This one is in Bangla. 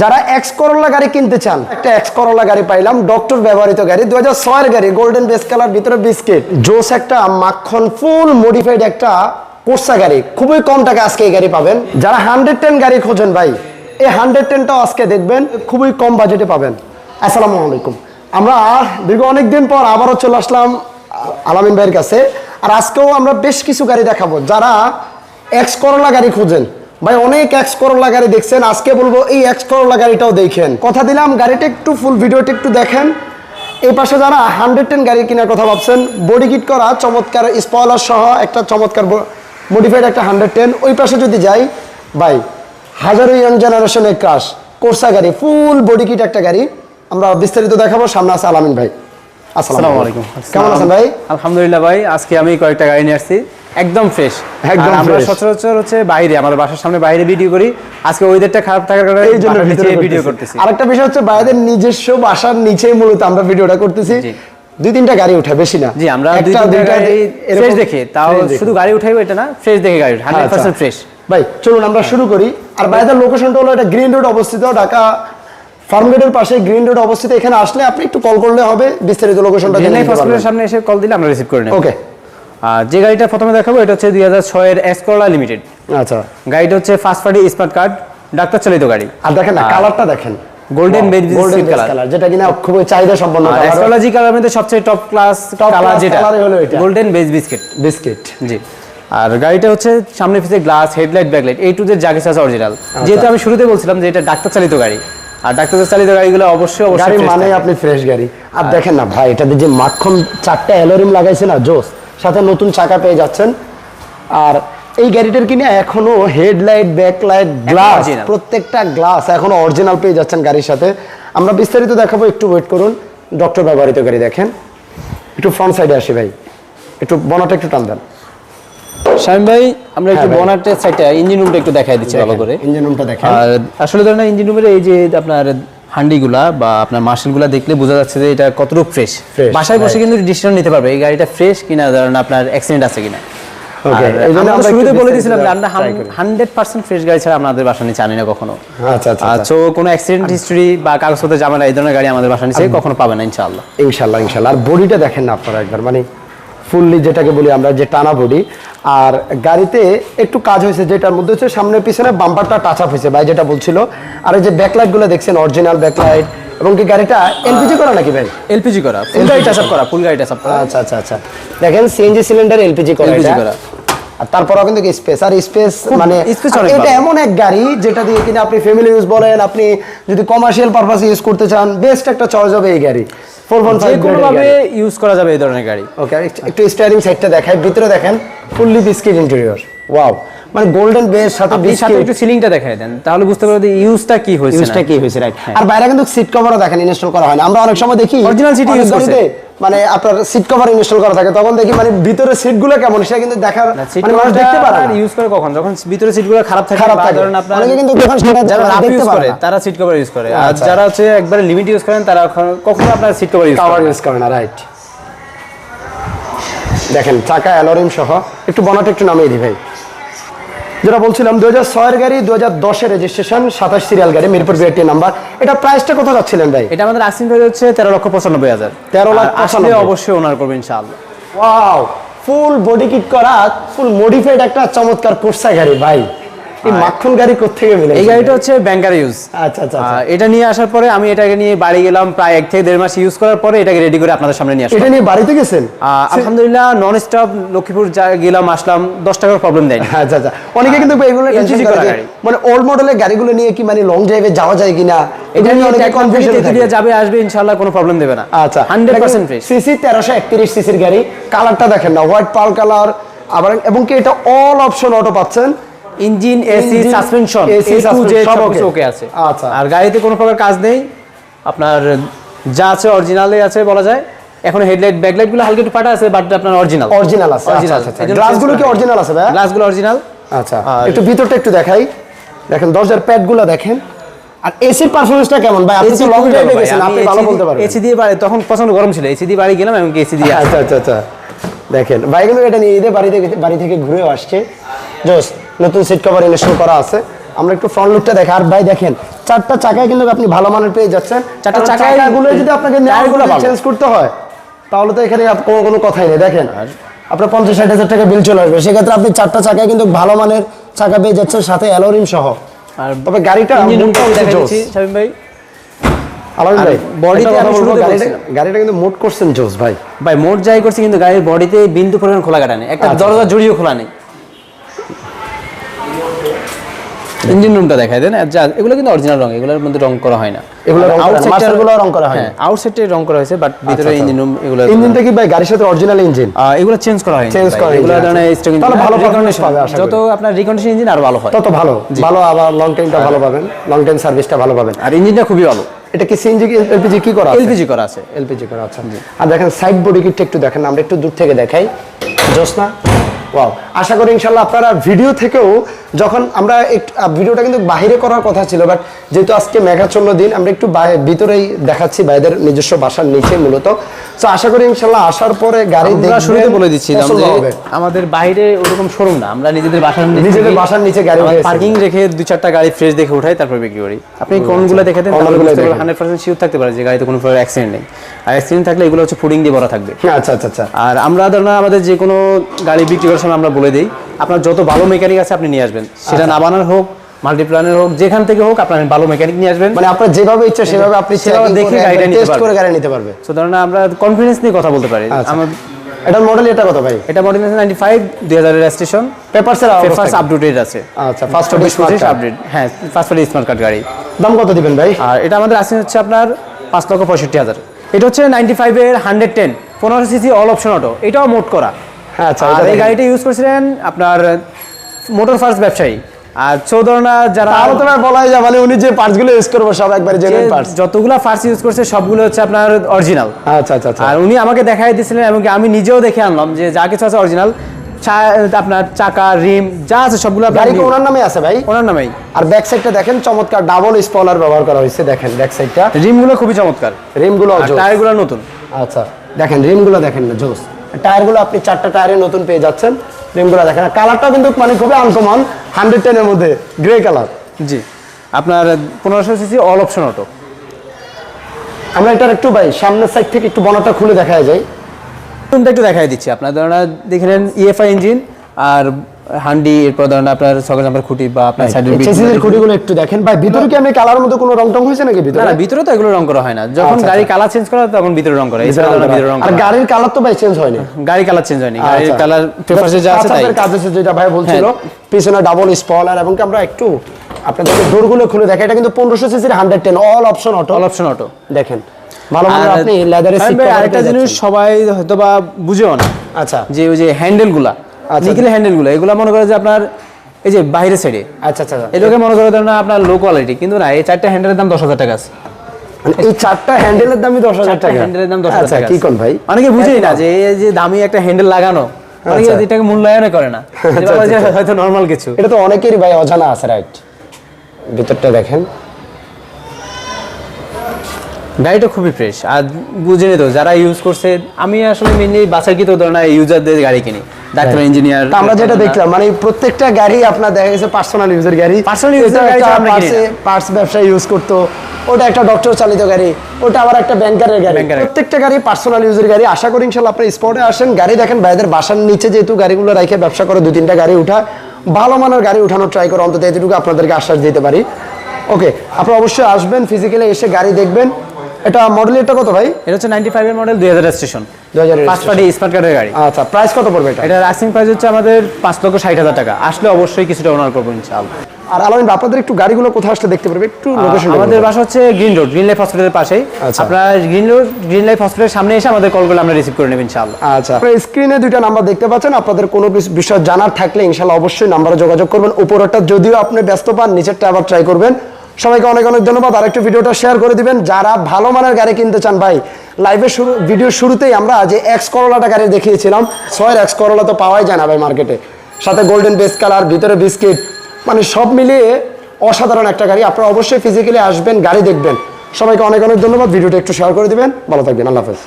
যারা এক্স করোলা গাড়ি কিনতে চান, একটা এক্স করোলা গাড়ি পাইলাম ডক্টর ব্যবহৃত গাড়ি দু হাজার গাড়ি গোল্ডেন বেস কালার ভিতরে বিস্কিট, জোস একটা, মাখন ফুল মডিফাইড একটা কোর্সা গাড়ি, খুবই কম টাকা আজকে এই গাড়ি পাবেন। যারা হান্ড্রেড টেন গাড়ি খোঁজেন ভাই, এই হান্ড্রেড টেনটাও আজকে দেখবেন, খুবই কম বাজেটে পাবেন। আসসালামু আলাইকুম। আমরা দীর্ঘ অনেক দিন পর আবারও চলে আসলাম আলামিন ভাইয়ের কাছে, আর আজকেও আমরা বেশ কিছু গাড়ি দেখাবো। যারা এক্স করোলা গাড়ি খোঁজেন ভাই অনেক এক্স করোলা গাড়ি দেখছেন। আজকে বলব এই এক্স করোলা গাড়িটাও দেখেন। কথা দিলাম গাড়িটা একটু ফুল ভিডিওটা একটু দেখেন। এই পাশে যারা হান্ড্রেড টেন গাড়ি কেনার কথা ভাবছেন বডি কিট করা চমৎকার স্পয়লার সহ একটা চমৎকার মডিফাইড একটা হান্ড্রেড টেন ওই পাশে যদি যাই ভাই হাজারো ইয়াং জেনারেশনের ক্রাশ কোর্সা গাড়ি ফুল বডি কিট একটা গাড়ি। আমরা বিস্তারিত দেখাবো সামনে আছে আলামিন ভাই। আসসালামু আলাইকুম। কেমন আছেন ভাই? আলহামদুলিল্লাহ ভাই আজকে আমি কয়েকটা গাড়ি নিয়ে আসছি। একদম ফ্রেশ একদম আমরা সচরাচর হচ্ছে বাইরে আমাদের বাসার সামনে বাইরে ভিডিও করি। আজকে ওয়েদারটা খারাপ থাকার কারণে এই জন্য ভিতরে ভিডিও করতেছি। আরেকটা বিষয় হচ্ছে বাইরের নিজস্ব বাসার নিচেই মূলত আমরা ভিডিওটা করতেছি। দুই তিনটা গাড়ি উঠে বেশি না। জি আমরা দুই তিনটা গাড়ি ফ্রেশ দেখে তাও শুধু গাড়ি উঠাইবো এটা না ফ্রেশ দেখে গাড়ি হান্ড্রেড আচ্ছা। পার্সেন্ট ফ্রেশ ভাই চলুন আমরা শুরু করি। আর বাইরের লোকেশনটা হলো এটা গ্রিন রোড অবস্থিত ঢাকা ফার্মগেটের পাশে গ্রিন রোড অবস্থিত। এখানে আসলে আপনি একটু কল করলে হবে বিস্তারিত লোকেশনটা জেনে হসপিটালের সামনে এসে কল দিলে আমরা রিসিভ করে নেব। ওকে আর যে গাড়িটা প্রথমে দেখাবো এটা হচ্ছে দুই হাজার ছয়ের এস করলা লিমিটেড আচ্ছা। গাড়িটা হচ্ছে first party smart card doctor চালিত গাড়ি। আর দেখেন না কালারটা দেখেন। গোল্ডেন বেজ গোল্ডেন কালার যেটা কিনা খুবই চাহিদা সম্পন্ন কালার অ্যাস্ট্রোলজি মধ্যে সবচেয়ে টপ ক্লাস কালার যেটা। গোল্ডেন বেজ বিস্কিট বিস্কিট জি। আর গাড়িটা হচ্ছে সামনে পিছিয়ে glass headlight backlight A to Z যা কিছু আছে অরিজিনাল আচ্ছা। যেহেতু আমি শুরুতে বলছিলাম যে এটা ডাক্তার চালিত গাড়ি। আর ডাক্তার চালিত গাড়িগুলো অবশ্যই অবশ্যই মানে আপনি ফ্রেশ গাড়ি। আর দেখেন না ভাই এটাতে যে মাখন চারটা অ্যালোরিম লাগাইছে না জোস। সাথে নতুন চাকা পেয়ে যাচ্ছেন। আর এই গাড়িটার কিনে এখনও হেডলাইট ব্যাকলাইট গ্লাস প্রত্যেকটা গ্লাস এখনও অরিজিনাল পেয়ে যাচ্ছেন গাড়ির সাথে। আমরা বিস্তারিত দেখাবো একটু ওয়েট করুন। ডক্টর ব্যবহৃত গাড়ি দেখেন। একটু ফ্রন্ট সাইডে আসি ভাই। একটু বনাটা একটু টান দেন। শামিম ভাই আমরা একটু হ্যাঁ ভাই। বনাটের সাইডটা ইঞ্জিন রুমটা একটু দেখাই দিচ্ছি ভালো করে। ইঞ্জিন রুমটা দেখেন। আর আসলে ধরেন ইঞ্জিন রুমের এই যে আপনার হান্ডিগুলা বা আপনার মার্শালগুলা দেখলে বোঝা যাচ্ছে যে এটা কতটুকু ফ্রেশ বাসায় বসে কিন্তু ডিসিশন নিতে পারবে এই গাড়িটা ফ্রেশ কিনা ধরেন আপনার অ্যাক্সিডেন্ট আছে কিনা। Okay, আর এই জন্য আমরা আমরা শুরুতে বলে দিয়েছিলাম আমরা হান্ড্রেড পার্সেন্ট ফ্রেশ গাড়ি ছাড়া আমাদের বাসা নিচে আনি না কখনো। আচ্ছা আচ্ছা আচ্ছা। তো কোনো অ্যাক্সিডেন্ট হিস্ট্রি বা কাগজপত্র এই ধরনের গাড়ি আমাদের বাসা নিচে কখনো পাবে না ইনশাআল্লাহ। ইনশাল্লাহ ইনশাল্লাহ আর বডিটা দেখেন না আপনারা একবার মানে ফুললি যেটাকে বলি আমরা যে টানা বডি আর গাড়িতে একটু কাজ হয়েছে যেটার মধ্যে হচ্ছে সামনে পিছনে বাম্পারটা টাচ আপ হয়েছে ভাই যেটা বলছিল। আর এই যে ব্যাকলাইটগুলো দেখছেন অরিজিনাল ব্যাকলাইট এবং কি গাড়িটা এলপিজি করা নাকি ভাই? এলপিজি করা ফুল গাড়ি টাচ আপ করা ফুল গাড়ি টাচ আপ করা। আচ্ছা আচ্ছা আচ্ছা। দেখেন সিএনজি সিলিন্ডার এলপিজি করা এটা। করা। আর তারপরেও কিন্তু স্পেস আর স্পেস মানে এটা এমন এক গাড়ি যেটা দিয়ে কিনা আপনি ফ্যামিলি ইউজ বলেন আপনি যদি কমার্শিয়াল পারপাসে ইউজ করতে চান বেস্ট একটা চয়েস হবে এই গাড়ি। যে কোনো ভাবে ইউজ করা যাবে এই ধরনের গাড়ি। ওকে একটু স্টারিং সাইডটা দেখাই। ভিতরে দেখেন ফুললি বিস্কিট ইন্টেরিয়র ওয়াও মানে গোল্ডেন বেস সাথে আপনি সাথে বিস্কিট একটু সিলিংটা দেখাই দেন তাহলে বুঝতে ইউজটা কি হয়েছে ইউজটা কি হয়েছে রাইট। আর বাইরে কিন্তু সিট কভারও দেখেন ইনস্টল করা হয় না। আমরা অনেক সময় দেখি অরিজিনাল ইউজ মানে আপনার সিট কভার ইনস্টল করা থাকে তখন দেখি মানে ভিতরে সিটগুলো কেমন সেটা কিন্তু দেখার মানে মানুষ দেখতে পারে না। ইউজ করে কখন? যখন ভিতরে সিটগুলো খারাপ থাকে খারাপ থাকে। ধরেন আপনার অনেকে কিন্তু তখন সেটা যারা রাফ দেখতে ইউজ পারে করে তারা সিট কভার ইউজ করে। আর আচ্ছা। যারা হচ্ছে একবারে লিমিট ইউজ করেন তারা কখনো- আপনারা seat cover use cover use করে না রাইট দেখেন চাকা অ্যালোরিম সহ একটু বনাটা একটু নামিয়ে দিই ভাই যেটা বলছিলাম দু হাজার ছয়ের গাড়ি দু হাজার দশের রেজিস্ট্রেশন সাতাশ সিরিয়াল গাড়ি মিরপুর বিআরটি নাম্বার এটা প্রাইসটা কত যাচ্ছিলেন ভাই? এটা আমাদের আসিম ভাই হচ্ছে তেরো লক্ষ পঁচানব্বই হাজার। 13 লাখ আসলে অবশ্যই ওনার করবেন ইনশাআল্লাহ। ওয়াও ফুল বডি কিট করা ফুল মডিফাইড একটা চমৎকার কোর্সা গাড়ি ভাই। এই মাখন গাড়ি কোথেকে মিলে এই গাড়িটা হচ্ছে ব্যাংকার ইউজ আচ্ছা আচ্ছা আচ্ছা। এটা নিয়ে আসার পরে আমি এটাকে নিয়ে বাড়ি গেলাম প্রায় এক থেকে দেড় মাস ইউজ করার পরে এটাকে রেডি করে আপনাদের সামনে নিয়ে আসলাম। এটা নিয়ে বাড়িতে গেছেন? আলহামদুলিল্লাহ নন স্টপ লক্ষ্মীপুর গেলাম আসলাম দশ টাকার প্রবলেম দেয়নি। আচ্ছা আচ্ছা। অনেকে কিন্তু এগুলো LCG টেনশন করে করা যে, গাড়ি। মানে ওল্ড মডেলের গাড়িগুলো নিয়ে কি মানে লং ড্রাইভে যাওয়া যায় কিনা? এটা নিয়ে অনেকে কনফিউশন তেতুলিয়া যাবে আসবে ইনশাআল্লাহ কোনো প্রবলেম দেবে না। আচ্ছা। হান্ড্রেড পার্সেন্ট ফ্রেশ সিসি তেরোশো একত্রিশ সিসির গাড়ি। কালারটা দেখেন না হোয়াইট পাল কালার আবার এবং কি এটা অল অপশন অটো পাচ্ছেন? ইঞ্জিন এসি সাসপেনশন AC, এ সব ওকে। আছে। আচ্ছা। আর গাড়িতে কোনো প্রকার কাজ নেই। আপনার যা আছে অরিজিনালে আছে বলা যায়। এখন হেডলাইট ব্যাকলাইটগুলো হালকা একটু ফাটা আছে বাট আপনার অরিজিনাল। অরিজিনাল আছে আচ্ছা আচ্ছা গ্লাসগুলো কি অরিজিনাল আছে ভাই গ্লাসগুলো অরিজিনাল। আচ্ছা। একটু ভিতরটা একটু দেখাই। দেখেন দরজার প্যাডগুলো দেখেন। আর এসির পারফরমেন্সটা কেমন ভাই? আপনি তো লং ড্রাইভে গেছেন আপনি ভালো বলতে পারবেন। এসি দিয়ে বাড়ি তখন প্রচণ্ড গরম ছিল। এসি দিয়ে বাড়ি গেলাম এমনকি এসি দিয়ে আচ্ছা আচ্ছা আচ্ছা। দেখেন ভাই কিন্তু এটা নিয়ে ঈদে বাড়ি থেকে বাড়ি থেকে ঘুরেও আসছে। জোস নতুন সিট কভার ইনস্টল করা আছে। আমরা একটু ফ্রন্ট লুকটা দেখে। আর ভাই দেখেন চারটা চাকায় কিন্তু আপনি ভালো মানের পেয়ে যাচ্ছেন। চারটা চাকাগুলো যদি আপনাকে। চেঞ্জ করতে হয় তাহলে তো এখানে কোনো কোনো কথাই নেই। দেখেন আপনার পঞ্চাশ ষাট হাজার টাকা বিল চলে আসবে। সেক্ষেত্রে আপনি চারটা চাকায় কিন্তু ভালো মানের চাকা পেয়ে যাচ্ছেন সাথে অ্যালোরিম সহ। আর তবে গাড়িটা ভাই। আলামিন ভাই বডিতে আমি গাড়িটা- কিন্তু মোট করছেন জোস ভাই। ভাই মোট যাই করছে কিন্তু গাড়ির বডিতে বিন্দু পরিমাণ খোলা কাটা নেই। একটা আচ্ছা। দরজা জড়িয়েও খোলা নেই। ইঞ্জিন রুমটা দেখাই দেন। এগুলো কিন্তু অরিজিনাল রং এগুলোর মধ্যে রং করা হয় না। এগুলো মাস্টারগুলো রং করা হয় না। হ্যাঁ আউটসাইডে রং করা হয়েছে বাট ভিতরে আচ্ছা, ইঞ্জিন রুম এগুলো ইঞ্জিনটা কি ভাই গাড়ির সাথে অরিজিনাল ইঞ্জিন এগুলো চেঞ্জ করা Change ভাই। করা এগুলো আচ্ছা। তাহলে ভালো performance পাবে আশা যত আপনার রিকন্ডিশন ইঞ্জিন আর ভালো হয়। তত ভালো ভালো আবার লং টাইমটা ভালো পাবেন লং টাইম সার্ভিসটা ভালো পাবেন। আর ইঞ্জিনটা খুবই ভালো। এটা কি সিএনজি এলপিজি কি করা আছে? এলপিজি করা আছে। এলপিজি করা আচ্ছা। আর দেখেন সাইড বডি কিটটা একটু দেখেন আমরা একটু দূর থেকে দেখাই। জোসনা ওয়াও আশা করি ইনশাল্লাহ আপনারা ভিডিও থেকেও যখন আমরা একটু ভিডিওটা কিন্তু বাইরে করার কথা ছিল বাট যেহেতু আজকে মেঘাচ্ছন্ন দিন আমরা একটু ভিতরেই দেখাচ্ছি ভাইদের নিজস্ব বাসার নিচে মূলত। তো আশা করি ইনশাল্লাহ আসার পরে গাড়ি শুরুতে বলে দিচ্ছিলাম যে আমাদের বাইরে ওরকম শোরুম না আমরা নিজেদের বাসার নিজেদের বাসার নিচে গাড়ি পার্কিং রেখে দুই চারটা গাড়ি ফ্রেশ দেখে উঠাই তারপর বিক্রি করি। আপনি কোনগুলো দেখে দেন। হান্ড্রেড পার্সেন্ট শিওর থাকতে পারে যে গাড়িতে কোনো অ্যাক্সিডেন্ট নেই। আর অ্যাক্সিডেন্ট থাকলে এগুলো হচ্ছে ফুডিং দিয়ে ভরা থাকবে। আচ্ছা আচ্ছা আচ্ছা। আর আমরা ধরুন আমাদের যে কোনো গাড়ি বিক্রি করার সময় আমরা বলে দিই আপনার যত ভালো মেকানিক আছে আপনি নিয়ে আসবেন। সেটা আচ্ছা। নাবানার হোক মাল্টিপ্লানের হোক যেখান থেকে হোক আপনার ভালো মেকানিক নিয়ে আসবেন। মানে আপনার যেভাবে ইচ্ছা সেভাবে আপনি সেভাবে দেখে গাড়িটা নিতে টেস্ট করে গাড়ি নিতে পারবে। তো ধরুন আমরা কনফিডেন্স নিয়ে কথা বলতে পারি। আচ্ছা। আমার এটার মডেল এটা কত ভাই। এটা মডেল নাইনটি ফাইভ দুই হাজারের স্টেশন পেপারসের ফার্স্ট আপডেটেড আছে। আচ্ছা ফার্স্ট চব্বিশ স্মার্ট আপডেট হ্যাঁ ফার্স্ট পার্টি স্মার্ট কার্ড গাড়ি। দাম কত দিবেন ভাই? আর এটা আমাদের আসছে হচ্ছে আপনার পাঁচ লক্ষ পঁয়ষট্টি হাজার। এটা হচ্ছে নাইনটি ফাইভের হান্ড্রেড টেন পনেরো সিসি অল অপশন অটো এটাও মোট করা। হ্যাঁ আচ্ছা আর এই গাড়িটা ইউজ করেছিলেন আপনার মোটর ফার্স্ট ব্যবসায়ী। আর চৌধরনা যারা তাহলে তো ভাই বলাই যায় মানে উনি যে পার্টসগুলো ইউজ করব সব একবারে জেনুইন পার্টস যতগুলা ফার্স্ট ইউজ করছে সবগুলো হচ্ছে আপনার অরিজিনাল আচ্ছা আচ্ছা আচ্ছা। আর উনি আমাকে দেখাই দিয়েছিলেন এবং আমি নিজেও দেখে আনলাম যে যা কিছু আছে অরিজিনাল আপনার চাকা রিম যা আছে সবগুলো গাড়ি ওনার নামে আছে ভাই? ওনার নামেই। আর ব্যাক সাইডটা দেখেন চমৎকার ডাবল স্পয়লার ব্যবহার করা হয়েছে দেখেন ব্যাক সাইডটা রিমগুলো খুবই চমৎকার। রিমগুলো আর টায়ারগুলো নতুন। আচ্ছা দেখেন রিমগুলো দেখেন না জোস। টায়ারগুলো আপনি চারটা টায়ারে নতুন পেয়ে যাচ্ছেন। রিমগুলো দেখেন কালারটা কিন্তু মানে খুবই আনকমন হান্ড্রেড টেনের মধ্যে গ্রে কালার জি আপনার পনেরোশো সিসি অল অপশন অটো আমরা এটার একটু ভাই সামনের সাইড থেকে একটু বনটা খুলে দেখা যায় রুমটা একটু দেখাই দিচ্ছি আপনার ধরনের দেখে নেন ইএফআই ইঞ্জিন আর হান্ডি এরপর ধরেন আপনার সকাল জাম্পার খুঁটি বা আপনার সাইডের চেসিসের খুঁটিগুলো একটু দেখেন। ভাই ভিতরে কি আমি কালার মধ্যে কোনো রং টং হয়েছে নাকি ভিতরে? না ভিতরে তো এগুলো রং করা হয় না। যখন আচ্ছা, গাড়ি আচ্ছা। কালার চেঞ্জ করা তখন ভিতরে রং করা এছাড়া ধরেন ভিতরে রং আর। গাড়ির কালার তো ভাই চেঞ্জ হয়নি। গাড়ি কালার চেঞ্জ হয়নি। গাড়ির আচ্ছা। কালার পেপারসে যা আছে তাই। কাজ আছে যেটা ভাই বলছিল হ্যাঁ। পিছনে ডাবল স্পয়লার এবং কি আমরা একটু আপনাদের ডোরগুলো খুলে দেখেন এটা কিন্তু পনেরোশো সিসির hundred ten all option auto all option auto দেখেন। ভালো ভালো আপনি লেদারের সিট আরেকটা জিনিস সবাই হয়তো বা বুঝেও না। আচ্ছা। যে ওই যে হ্যান্ডেলগুলা নিকেলের হ্যান্ডেলগুলো এগুলো মনে করে যে আপনার এই যে বাইরের সাইডে আচ্ছা আচ্ছা আচ্ছা। এই লোকে মনে করে না আপনার লো কোয়ালিটি কিন্তু না এই চারটা হ্যান্ডেলের দাম দশ হাজার টাকা আছে। মানে এই চারটা হ্যান্ডেলের দামই দশ হাজার চারটা টাকা? হ্যান্ডেলের দাম দশ হাজার আচ্ছা টাকা কি কোন ভাই? অনেকে বুঝেই না যে এই যে দামি একটা হ্যান্ডেল লাগানো অনেকে আচ্ছা। এটাকে মূল্যায়ন করে না। হয়তো নর্মাল কিছু। এটা তো অনেকেরই ভাই অজানা আছে রাইট ভিতরটা দেখেন। গাড়িটা খুবই ফ্রেশ আর বুঝেনি তো যারা ইউজ করছে আমি আসলে মেনলি বাসাইকৃত ধরনের ইউজারদের গাড়ি কিনি। ডাক্তার ইঞ্জিনিয়ার আমরা যেটা দেখলাম মানে প্রত্যেকটা গাড়ি আপনার দেখা গেছে পার্সোনাল ইউজের গাড়ি। Use এর গাড়ি পার্টস ব্যবসায় ইউজ করতো। ওটা একটা ডক্টর চালিত গাড়ি ওটা আবার একটা ব্যাংকারের গাড়ি। প্রত্যেকটা গাড়ি পার্সোনাল ইউজের গাড়ি। আশা করি ইনশাল্লাহ আপনি স্পটে আসেন। গাড়ি দেখেন ভাইদের বাসার নিচে যেহেতু গাড়িগুলো রেখে ব্যবসা করে দু তিনটা গাড়ি উঠা ভালো মানের গাড়ি উঠানোর ট্রাই করে অন্তত এতটুকু আপনাদেরকে আশ্বাস দিতে পারি। ওকে আপনি অবশ্যই আসবেন ফিজিক্যালি এসে গাড়ি দেখবেন। এটা মডেল এটা কত ভাই? এটা হচ্ছে নাইনটি ফাইভের মডেল দুই হাজার স্টেশন দু হাজার ফার্স্ট পার্টি স্মার্ট কার্ডের গাড়ি। আচ্ছা প্রাইস কত পড়বে এটা? এটা রাসিং প্রাইস হচ্ছে আমাদের পাঁচ লক্ষ ষাট হাজার টাকা। আসলে অবশ্যই কিছুটা অনার করব ইনশাআল্লাহ। আর আলামিন আপনাদের একটু গাড়িগুলো কোথায় আসলে দেখতে পারবে? একটু লোকেশন আমাদের বাসা হচ্ছে গ্রিন রোড গ্রিন লাইফ হসপিটালের পাশেই। আচ্ছা। আপনারা গ্রিন রোড গ্রিন লাইফ হসপিটালের সামনে এসে আমাদের কল করলে আমরা রিসিভ করে নেবেন ইনশাআল্লাহ। আচ্ছা আপনারা স্ক্রিনে দুইটা নাম্বার দেখতে পাচ্ছেন। আপনাদের কোনো বিষ- বিষয় জানার থাকলে ইনশাল্লাহ অবশ্যই নাম্বারে যোগাযোগ করবেন। উপরেরটা যদিও আপনি ব্যস্ত পান নিচেরটা আবার ট্রাই করবেন। সবাইকে অনেক অনেক ধন্যবাদ। আরেকটু ভিডিওটা শেয়ার করে দিবেন। যারা ভালো মানের গাড়ি কিনতে চান, ভাই লাইভের শুরু ভিডিও শুরুতেই আমরা যে এক্স করোলাটা গাড়ি দেখিয়েছিলাম, ছয়ের এক্স করোলা তো পাওয়াই যায় না ভাই মার্কেটে সাথে গোল্ডেন বেস কালার ভিতরে বিস্কিট মানে সব মিলিয়ে অসাধারণ একটা গাড়ি। আপনারা অবশ্যই ফিজিক্যালি আসবেন, গাড়ি দেখবেন। সবাইকে অনেক অনেক ধন্যবাদ। ভিডিওটা একটু শেয়ার করে দিবেন। ভালো থাকবেন। আল্লাহ হাফেজ।